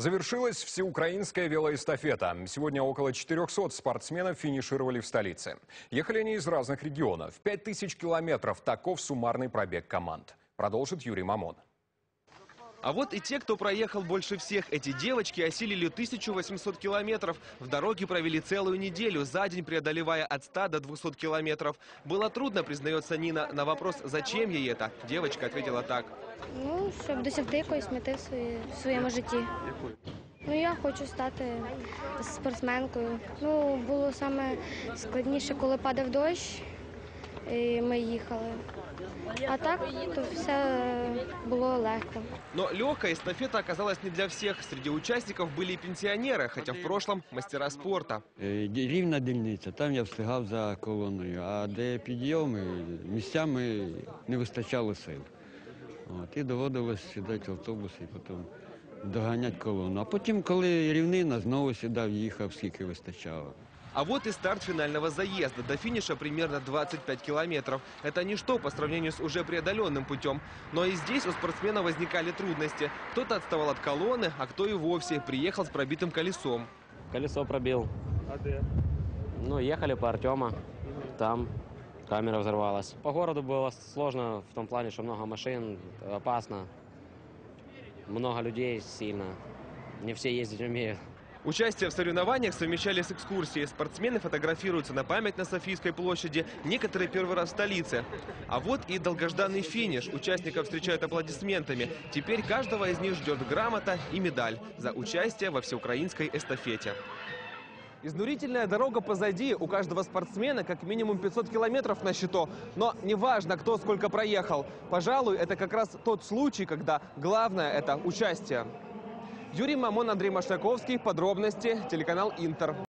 Завершилась всеукраинская велоэстафета. Сегодня около 400 спортсменов финишировали в столице. Ехали они из разных регионов. 5000 километров – таков суммарный пробег команд. Продолжит Юрий Мамон. А вот и те, кто проехал больше всех. Эти девочки осилили 1800 километров. В дороге провели целую неделю, за день преодолевая от 100 до 200 километров. Было трудно, признается Нина. На вопрос, зачем ей это, девочка ответила так. Ну, щоб досягти якоїсь мети в своє- в своєму житті. Ну, я хочу стати спортсменкою. Ну, було саме складніше, коли падав дощ, і ми їхали. А так, то все було легко. Но легкая эстафета оказалась не для всех. Среди участников были и пенсионеры, хотя в прошлом мастера спорта. Е, ді- Рівна дільниця, там я встигав за колоною, а де підйоми, місцями не вистачало сил. От, і доводилось сідати в автобус і потім доганяти колону. А потім, коли рівнина, знову сідав, їхав, скільки вистачало. А вот и старт финального заезда. До финиша примерно 25 километров. Это ничто по сравнению с уже преодоленным путем. Но и здесь у спортсмена возникали трудности. Кто-то отставал от колонны, а кто и вовсе приехал с пробитым колесом. Колесо пробил. Ну, ехали по Артема. Там камера взорвалась. По городу было сложно в том плане, что много машин, опасно. Много людей сильно. Не все ездить умеют. Участие в соревнованиях совмещали с экскурсией. Спортсмены фотографируются на память на Софийской площади, некоторые первый раз в столице. А вот и долгожданный финиш. Участников встречают аплодисментами. Теперь каждого из них ждет грамота и медаль за участие во всеукраинской эстафете. Изнурительная дорога позади. У каждого спортсмена как минимум 500 километров на счету. Но неважно, кто сколько проехал. Пожалуй, это как раз тот случай, когда главное – это участие. Юрий Мамон, Андрей Машляковский. Подробности. Телеканал «Интер».